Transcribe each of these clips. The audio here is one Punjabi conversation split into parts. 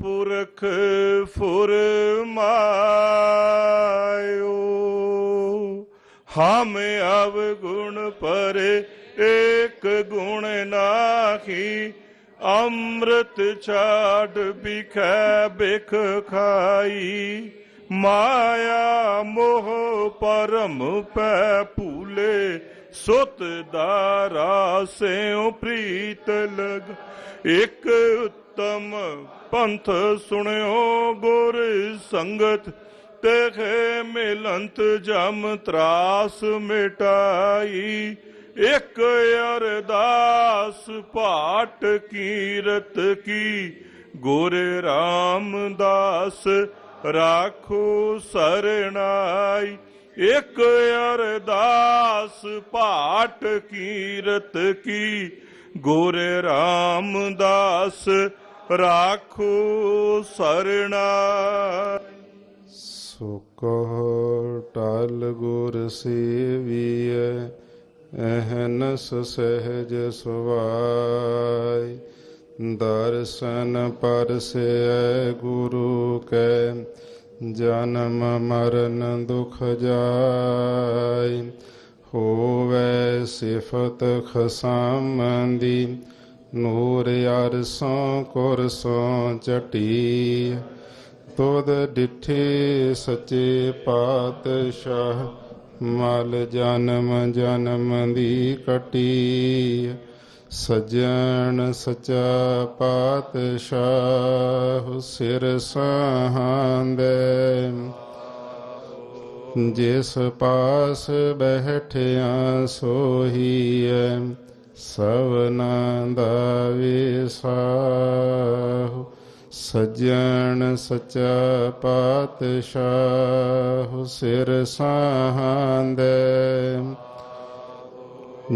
ਪੁਰਖ ਫੁਰਮਾਇਓ, ਹਮ ਅਵਗੁਣ ਪਰ ਏਕ ਗੁਣ ਨਾਹੀ, ਅੰਮ੍ਰਿਤ ਛਾੜ ਬਿਖੈ ਬਿਖ ਖਾਈ। ਮਾਇਆ ਮੋਹ ਪਰਮ ਪੈ ਭੂਲੇ, ਸੁਤ ਦਾਰਾ ਸਿਉ ਪ੍ਰੀਤ ਲਗ ਇਕ ਉਤਮ ਪੰਥ ਸੁਣਿਓ ਗੁਰ ਸੰਗਤ ਤੇਖੇ ਮਿਲੰਤ ਜਮ ਤਰਾਸ ਮਿਟਾਈ। ਇਕ ਅਰਦਾਸ ਪਾਟ ਕੀਰਤ ਕੀ, ਗੁਰ ਰਾਮਦਾਸ ਰਾਖੋ ਸਰਣਾਈ। ਇਕ ਅਰਦਾਸ ਪਾਟ ਕੀਰਤ ਕੀ ਗੁਰ ਰਾਮਦਾਸ ਰਾਖੋ ਸਰਣਾ। ਸੋ ਕਹ ਟਲ ਗੁਰ ਸੇਵੀਐ ਅਹਨਸ ਸਹਿਜ ਸੁਵਾਈ ਦਰਸ਼ਨ ਪਰਸੈ ਗੁਰੂ ਕੈ, ਜਨਮ ਮਰਨ ਦੁਖ ਜਾਈ ਹੋਵੇ ਸਿਫਤ ਖਸਾਮੰਦੀ, ਨੂਰ ਅਰਸੋਂ ਕੁਰਸੋਂ ਚਟੀ। ਤੁਧ ਡਿਠੇ ਸੱਚੇ ਪਾਤਸ਼ਾਹ, ਮਲ ਜਨਮ ਜਨਮ ਦੀ ਕਟੀ। ਸਜਣ ਸਚਾ ਪਾਤਸ਼ਾਹ, ਸਿਰ ਸਹਾੰਦੇ ਜਿਸ ਪਾਸ ਬਹਿਠਿਆ ਸੋਹੀਐ ਸਵਨਾ ਦਾ ਵਿਸਾਹੁ। ਸਜਣ ਸਚਾ ਪਾਤਸ਼ਾਹ, ਸਿਰ ਸਹਾੰਦੇ।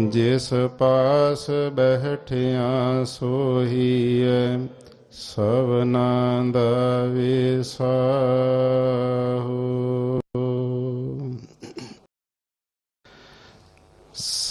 ਜਿਸ ਪਾਸ ਬਹਿਠਿਆ ਸੋਹੀਐ ਸਵਨਾ ਦਾ ਵਿਸਾਹੁ।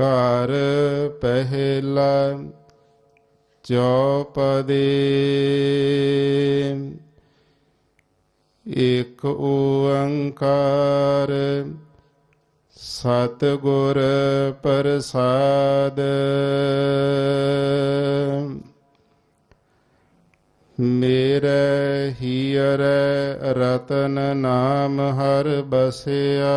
ਘਰ ਪਹਿਲਾ ਚੌਪਦੇ। ਇਕ ਓੰਕਾਰ ਸਤਿਗੁਰ ਪ੍ਰਸਾਦ। ਮੇਰੇ ਹੀਰ ਰਤਨ ਨਾਮ ਹਰ ਬਸਿਆ।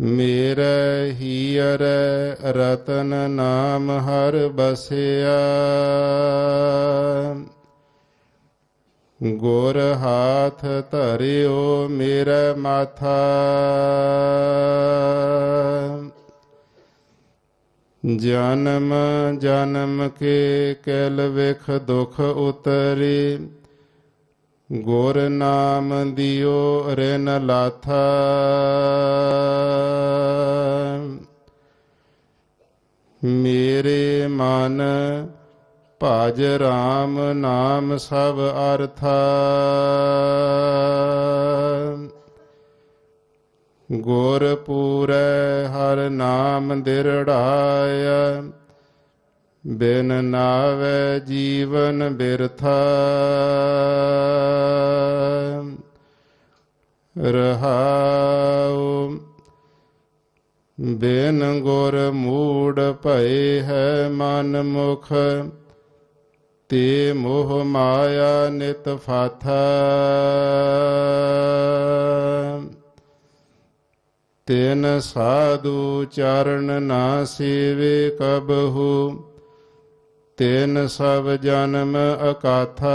ਮੇਰੇ ਹੀਰ ਰਤਨ ਨਾਮ ਹਰ ਬਸਿਆ। ਗੁਰ ਹਾਥ ਧਰਿਓ ਮੇਰਾ ਮਾਥਾ। ਜਨਮ ਜਨਮ ਕੇ ਕੈਲ ਵਿਖ ਦੁਖ ਉਤਰੇ। ਗੁਰ ਨਾਮ ਦਿਓ ਰਿਨ ਲਾਥਾ। ਮੇਰੇ ਮਨ ਭਜ RAM ਨਾਮ ਸਭ ਅਰਥਾ। ਗੁਰ ਪੂਰੈ ਹਰ ਨਾਮ ਦਿਰੜਾਇਆ ਬਿਨ ਨਾਵੇ ਜੀਵਨ ਬਿਰਥਾ। ਰਹਾਉ, ਬਿਨ ਗੁਰ ਮੂੜ ਭਏ ਹੈ ਮਨ ਮੁਖ। ਤੇ ਮੋਹ ਮਾਇਆ ਨਿਤ ਫਾਥਾ। ਤਿਨ ਸਾਧੂ ਚਰਨ ਨਾ ਸੇਵੇ ਕਬਹੂ। ਤੈਨ ਸਭ ਜਨਮ ਅਕਾਥਾ।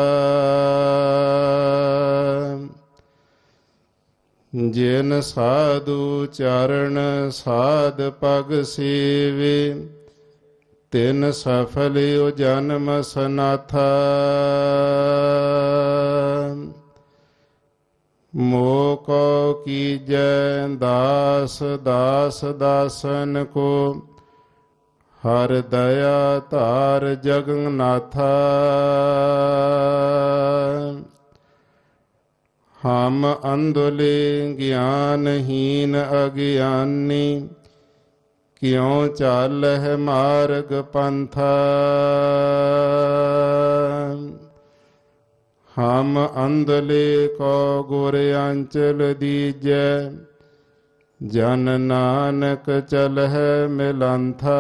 ਜਿਨ ਸਾਧੂ ਚਰਨ ਸਾਧ ਪਗ ਸੇਵੇ, ਤਿਨ ਸਫਲਿਓ ਜਨਮ ਸਨਾਥਾ। ਮੋਕੋ ਕੀਜੈ ਦਾਸ ਦਾਸ ਦਾਸਨ ਕੋ ਹਰ ਦਇਆ ਧਾਰ ਜਗਨਨਾਥਾ। ਹਮ ਅੰਧਲੇ ਗਿਆਨਹੀਨ ਅਗਿਆਨੀ, ਕਿਉ ਚਾਲਹਿ ਮਾਰਗ ਪੰਥਾ। ਹਮ ਅੰਧਲੇ ਕੋ ਗੁਰ ਅੰਚਲ ਦੀਜੈ ਜਨ ਨਾਨਕ ਚਲਹਿ ਮਿਲੰਥਾ।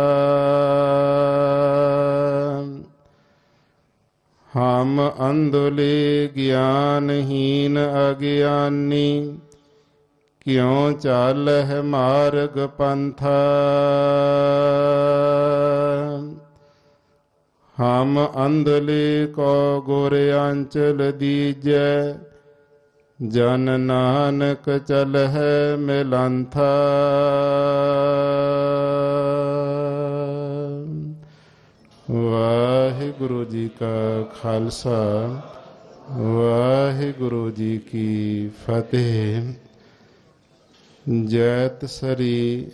ਹਮ ਅੰਧਲੇ ਗਿਆਨਹੀਨ ਅਗਿਆਨੀ, ਕਿਉ ਚਾਲਹਿ ਮਾਰਗ ਪੰਥਾ। ਹਮ ਅੰਧਲੇ ਕੋ ਗੁਰ ਅੰਚਲ ਦੀਜੈ ਜਨ ਨਾਨਕ ਚਲਹਿ ਮਿਲੰਥਾ। ਵਾਹਿਗੁਰੂ ਜੀ ਕਾ ਖਾਲਸਾ, ਵਾਹਿਗੁਰੂ ਜੀ ਕੀ ਫਤਿਹ। ਜੈਤ ਸਰੀ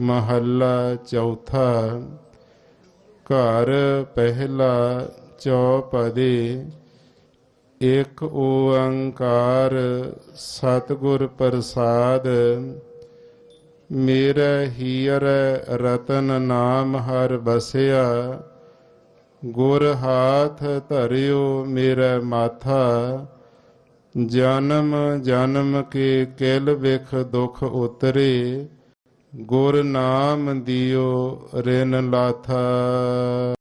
ਮਹੱਲਾ ਚੌਥਾ, ਘਰ ਪਹਿਲਾ ਚੌਪਦੇ। ਇਕ ਓੰਕਾਰ ਸਤਿਗੁਰ ਪ੍ਰਸਾਦ, ਮੇਰਾ ਹੀਰ ਰਤਨ ਨਾਮ ਹਰ ਬਸਿਆ, ਗੁਰ ਹਾਥ ਧਰਿਓ ਮੇਰਾ ਮਾਥਾ, ਜਨਮ ਜਨਮ ਕੇ ਕਿਲ ਵਿਖ ਦੁਖ ਉਤਰੇ, ਗੁਰ ਨਾਮ ਦਿਓ ਰਿਨ ਲਾਥਾ।